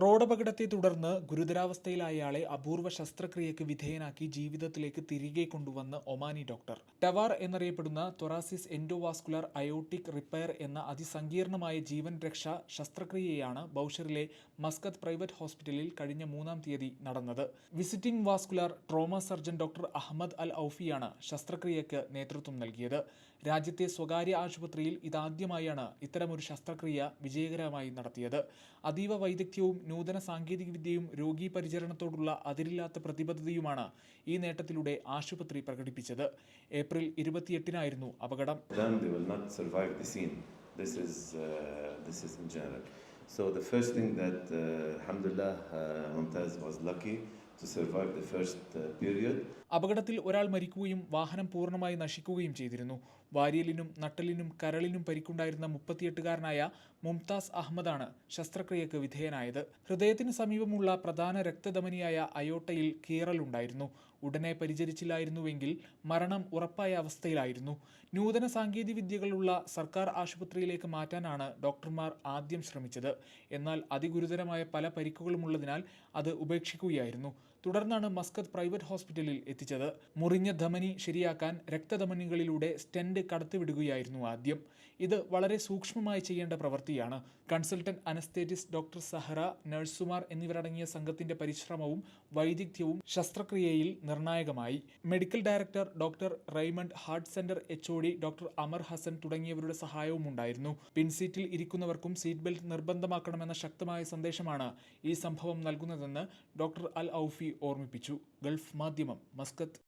റോഡപകടത്തെ തുടർന്ന് ഗുരുതരാവസ്ഥയിലായ അയാളെ അപൂർവ ശസ്ത്രക്രിയക്ക് വിധേയനാക്കി ജീവിതത്തിലേക്ക് തിരികെ കൊണ്ടുവന്ന് ഒമാനി ഡോക്ടർ. ടവാർ എന്നറിയപ്പെടുന്ന തൊറാസിസ് എൻഡോവാസ്കുലർ അയോട്ടിക് റിപ്പയർ എന്ന അതിസങ്കീർണമായ ജീവൻ രക്ഷാ ശസ്ത്രക്രിയയാണ് ബൌഷറിലെ മസ്കത്ത് പ്രൈവറ്റ് ഹോസ്പിറ്റലിൽ കഴിഞ്ഞ മൂന്നാം തീയതി നടന്നത്. Visiting vascular trauma surgeon doctor Ahmed Al ഔഫിയാണ് ശസ്ത്രക്രിയക്ക് നേതൃത്വം നൽകിയത്. രാജ്യത്തെ സ്വകാര്യ ആശുപത്രിയിൽ ഇതാദ്യമായാണ് ഇത്തരമൊരു ശസ്ത്രക്രിയ വിജയകരമായി നടത്തിയത്. അതീവ വൈദഗ്ധ്യവും നൂതന സാങ്കേതിക വിദ്യയും രോഗി പരിചരണത്തോടുള്ള അതിരില്ലാത്ത പ്രതിബദ്ധതയുമാണ് ഈ നേട്ടത്തിലൂടെ ആശുപത്രി പ്രകടിപ്പിച്ചത് ഏപ്രിൽ ഇരുപത്തിയെട്ടിനായിരുന്നു അപകടം This is, uh, this is in general. So the first thing that, uh, alhamdulillah, Montez uh, was lucky to survive the first uh, period. അപകടത്തിൽ ഒരാൾ മരിക്കുകയും വാഹനം പൂർണമായി നശിക്കുകയും ചെയ്തിരുന്നു വാരിയലിനും നട്ടലിനും കരളിനും പരിക്കുണ്ടായിരുന്ന മുപ്പത്തിയെട്ടുകാരനായ മുംതാസ് അഹമ്മദാണ് ശസ്ത്രക്രിയക്ക് വിധേയനായത്. ഹൃദയത്തിന് സമീപമുള്ള പ്രധാന രക്തധമനിയായ അയോട്ടയിൽ കീറലുണ്ടായിരുന്നു. ഉടനെ പരിചരിച്ചില്ലായിരുന്നുവെങ്കിൽ മരണം ഉറപ്പായ അവസ്ഥയിലായിരുന്നു. നൂതന സാങ്കേതികവിദ്യകളുള്ള സർക്കാർ ആശുപത്രിയിലേക്ക് മാറ്റാനാണ് ഡോക്ടർമാർ ആദ്യം ശ്രമിച്ചത്. എന്നാൽ അതിഗുരുതരമായ പല പരിക്കുകളുമുള്ളതിനാൽ അത് ഉപേക്ഷിക്കുകയായിരുന്നു. തുടർന്നാണ് മസ്കത്ത് പ്രൈവറ്റ് ഹോസ്പിറ്റലിൽ എത്തിച്ചത്. മുറിഞ്ഞ ധമനി ശരിയാക്കാൻ രക്തധമനികളിലൂടെ സ്റ്റെന്റ് കടത്തിവിടുകയായിരുന്നു ആദ്യം. ഇത് വളരെ സൂക്ഷ്മമായി ചെയ്യേണ്ട പ്രവൃത്തിയാണ്. കൺസൾട്ടന്റ് അനസ്തേറ്റിസ്റ്റ് ഡോക്ടർ സഹറ നഴ്സുമാർ എന്നിവരടങ്ങിയ സംഘത്തിന്റെ പരിശ്രമവും വൈദഗ്ധ്യവും ശസ്ത്രക്രിയയിൽ നിർണായകമായി. Medical director doctor Raymond heart centre H O D doctor Amar Hasan തുടങ്ങിയവരുടെ സഹായവും ഉണ്ടായിരുന്നു. പിൻസീറ്റിൽ ഇരിക്കുന്നവർക്കും സീറ്റ് ബെൽറ്റ് നിർബന്ധമാക്കണമെന്ന ശക്തമായ സന്ദേശമാണ് ഈ സംഭവം നൽകുന്നതെന്ന് ഡോക്ടർ അൽ ഔഫി ഓർമ്മിപ്പിച്ചു. ഗൾഫ് മാധ്യമം മസ്കത്ത്